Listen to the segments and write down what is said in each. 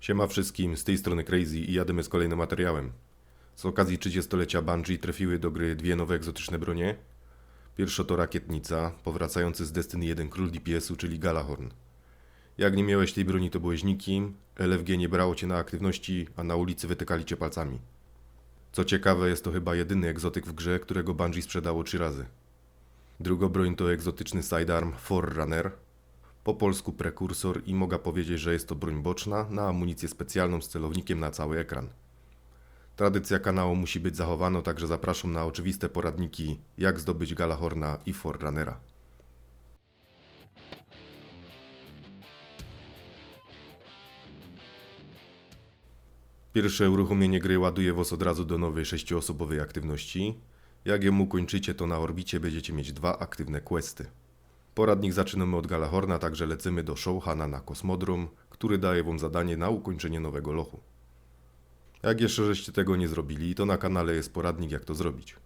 Siema wszystkim, z tej strony Crazy i jadymy z kolejnym materiałem. Z okazji 30-lecia Bungie trafiły do gry dwie nowe egzotyczne bronie. Pierwsza to rakietnica, powracający z Destiny 1 król DPS-u, czyli Galahorn. Jak nie miałeś tej broni, to byłeś nikim, LFG nie brało cię na aktywności, a na ulicy wytykali cię palcami. Co ciekawe, jest to chyba jedyny egzotyk w grze, którego Bungie sprzedało trzy razy. Druga broń to egzotyczny sidearm Forerunner, po polsku prekursor i mogę powiedzieć, że jest to broń boczna na amunicję specjalną z celownikiem na cały ekran. Tradycja kanału musi być zachowana, także zapraszam na oczywiste poradniki, jak zdobyć Galahorna i Forerunnera. Pierwsze uruchomienie gry ładuje was od razu do nowej sześcioosobowej aktywności. Jak ją ukończycie, to na orbicie będziecie mieć dwa aktywne questy. Poradnik zaczynamy od Galahorna, także lecimy do Showhana na Kosmodrom, który daje wam zadanie na ukończenie nowego lochu. Jak jeszcze żeście tego nie zrobili, to na kanale jest poradnik jak to zrobić.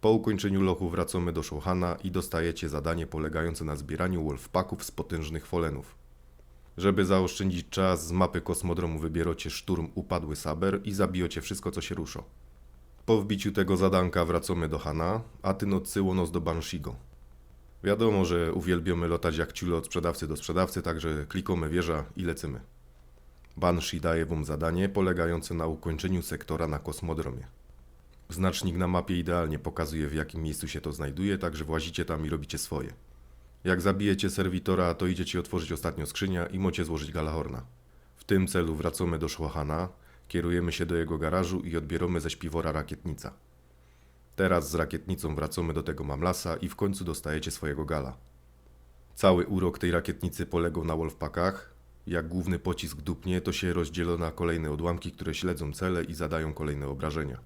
Po ukończeniu lochu wracamy do Showhana i dostajecie zadanie polegające na zbieraniu wolfpacków z potężnych folenów. Żeby zaoszczędzić czas, z mapy kosmodromu wybieracie szturm upadły saber i zabijacie wszystko co się rusza. Po wbiciu tego zadanka wracamy do Hana, a ten odsyło nos do Banshigo. Wiadomo, że uwielbiamy lotać jak ciule od sprzedawcy do sprzedawcy, także klikamy wieża i lecimy. Banshee daje wam zadanie polegające na ukończeniu sektora na kosmodromie. Znacznik na mapie idealnie pokazuje w jakim miejscu się to znajduje, także włazicie tam i robicie swoje. Jak zabijecie serwitora, to idziecie otworzyć ostatnią skrzynia i mocie złożyć Galahorna. W tym celu wracamy do Szłochana, kierujemy się do jego garażu i odbieramy ze śpiwora rakietnica. Teraz z rakietnicą wracamy do tego mamlasa i w końcu dostajecie swojego gala. Cały urok tej rakietnicy polegał na wolfpackach. Jak główny pocisk dupnie, to się rozdziela na kolejne odłamki, które śledzą cele i zadają kolejne obrażenia.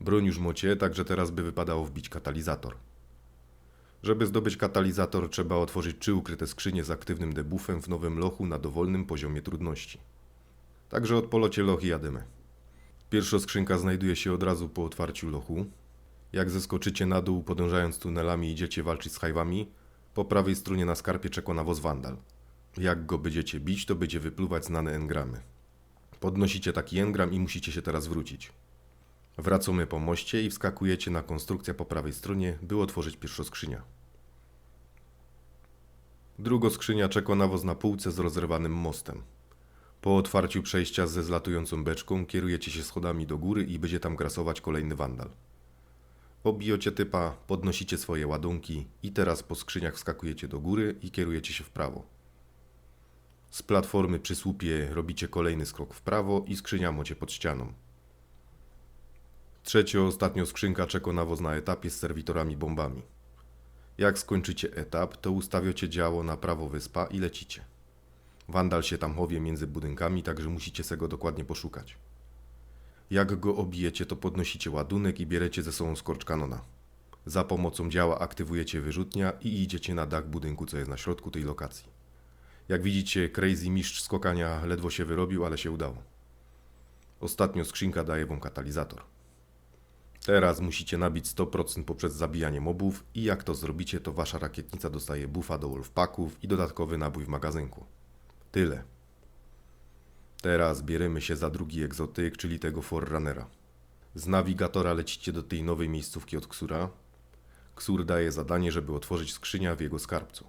Broń już mocie, także teraz by wypadało wbić katalizator. Żeby zdobyć katalizator, trzeba otworzyć trzy ukryte skrzynie z aktywnym debuffem w nowym lochu na dowolnym poziomie trudności. Także od polocie loch jadymy. Pierwsza skrzynka znajduje się od razu po otwarciu lochu. Jak zeskoczycie na dół, podążając tunelami idziecie walczyć z hajwami, po prawej stronie na skarpie czeka na woz Wandal. Jak go będziecie bić, to będzie wypluwać znane engramy. Podnosicie taki engram i musicie się teraz wrócić. Wracamy po moście i wskakujecie na konstrukcję po prawej stronie, by otworzyć pierwszą skrzynię. Druga skrzynia czeka na woz na półce z rozerwanym mostem. Po otwarciu przejścia ze zlatującą beczką kierujecie się schodami do góry i będzie tam grasować kolejny wandal. Obijocie typa, podnosicie swoje ładunki i teraz po skrzyniach wskakujecie do góry i kierujecie się w prawo. Z platformy przy słupie robicie kolejny skok w prawo i skrzynia mocie pod ścianą. Trzecia, ostatnio skrzynka czeka na na etapie z serwitorami bombami. Jak skończycie etap, to ustawiacie działo na prawo wyspa i lecicie. Wandal się tam chowie między budynkami, także musicie se go dokładnie poszukać. Jak go obijecie, to podnosicie ładunek i bierecie ze sobą skorcz kanona. Za pomocą działa aktywujecie wyrzutnia i idziecie na dach budynku, co jest na środku tej lokacji. Jak widzicie, Crazy mistrz skokania ledwo się wyrobił, ale się udało. Ostatnio skrzynka daje wam katalizator. Teraz musicie nabić 100% poprzez zabijanie mobów i jak to zrobicie, to wasza rakietnica dostaje buffa do wolfpacków i dodatkowy nabój w magazynku. Tyle. Teraz bierzemy się za drugi egzotyk, czyli tego Forerunnera. Z nawigatora lecicie do tej nowej miejscówki od Ksura. Ksur daje zadanie, żeby otworzyć skrzynia w jego skarbcu.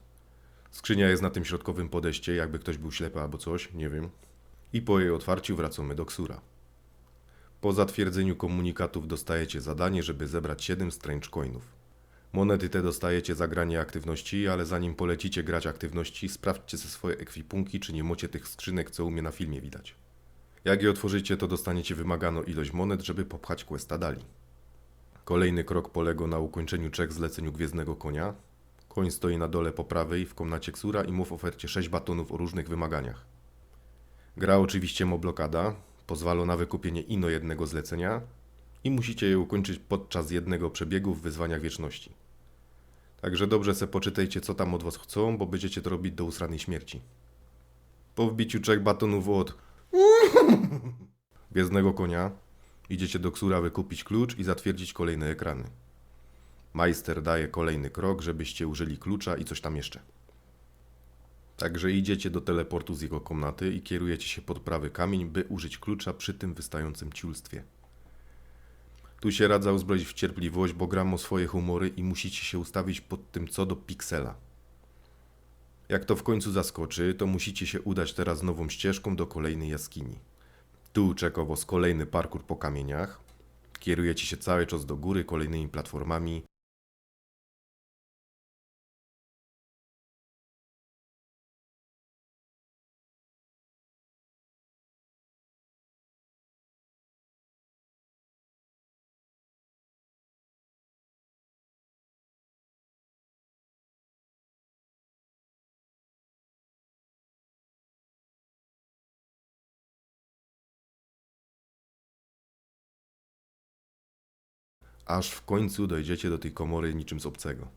Skrzynia jest na tym środkowym podejście, jakby ktoś był ślepy albo coś, nie wiem. I po jej otwarciu wracamy do Ksura. Po zatwierdzeniu komunikatów dostajecie zadanie, żeby zebrać 7 strange coinów. Monety te dostajecie za granie aktywności, ale zanim polecicie grać aktywności, sprawdźcie ze swoje ekwipunki, czy nie macie tych skrzynek, co u mnie na filmie widać. Jak je otworzycie, to dostaniecie wymaganą ilość monet, żeby popchać questa dalej. Kolejny krok polega na ukończeniu trzech zleceń u Gwiezdnego Konia. Koń stoi na dole po prawej w komnacie Ksura i mu w ofercie 6 batonów o różnych wymaganiach. Gra oczywiście ma blokada, pozwala na wykupienie ino jednego zlecenia i musicie je ukończyć podczas jednego przebiegu w wyzwaniach wieczności. Także dobrze se poczytajcie, co tam od was chcą, bo będziecie to robić do usranej śmierci. Po wbiciu trzech batonów od Gwiezdnego Konia idziecie do Ksura wykupić klucz i zatwierdzić kolejne ekrany. Majster daje kolejny krok, żebyście użyli klucza i coś tam jeszcze. Także idziecie do teleportu z jego komnaty i kierujecie się pod prawy kamień, by użyć klucza przy tym wystającym ciulstwie. Tu się radza uzbroić w cierpliwość, bo gram o swoje humory i musicie się ustawić pod tym co do piksela. Jak to w końcu zaskoczy, to musicie się udać teraz nową ścieżką do kolejnej jaskini. Tu czeka was kolejny parkour po kamieniach. Kierujecie się cały czas do góry kolejnymi platformami. Aż w końcu dojdziecie do tej komory niczym z obcego.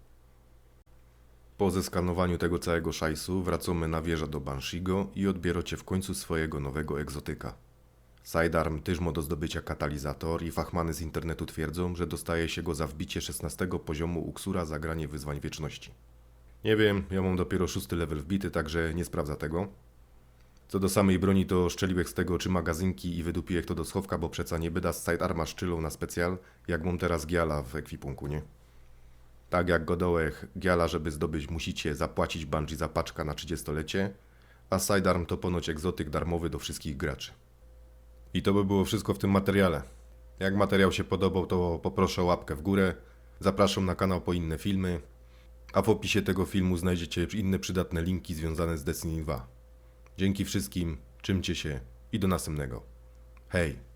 Po zeskanowaniu tego całego szajsu wracamy na wieżę do Banshigo i odbieracie w końcu swojego nowego egzotyka. Sidearm też ma do zdobycia katalizator i fachmany z internetu twierdzą, że dostaje się go za wbicie 16 poziomu Uksura za granie wyzwań wieczności. Nie wiem, ja mam dopiero szósty level wbity, także nie sprawdza tego. Co do samej broni, to szczeliłek z tego czy magazynki i wydupiłek to do schowka, bo przeca nie byda z sidearma szczylą na specjal, jak mam teraz Giala w ekwipunku, nie? Tak jak Godołek, Giala, żeby zdobyć, musicie zapłacić Bungie za paczka na 30-lecie, a sidearm to ponoć egzotyk darmowy do wszystkich graczy. I to by było wszystko w tym materiale. Jak materiał się podobał, to poproszę o łapkę w górę. Zapraszam na kanał po inne filmy. A w opisie tego filmu znajdziecie inne przydatne linki związane z Destiny 2. Dzięki wszystkim, czymcie się i do następnego. Hej!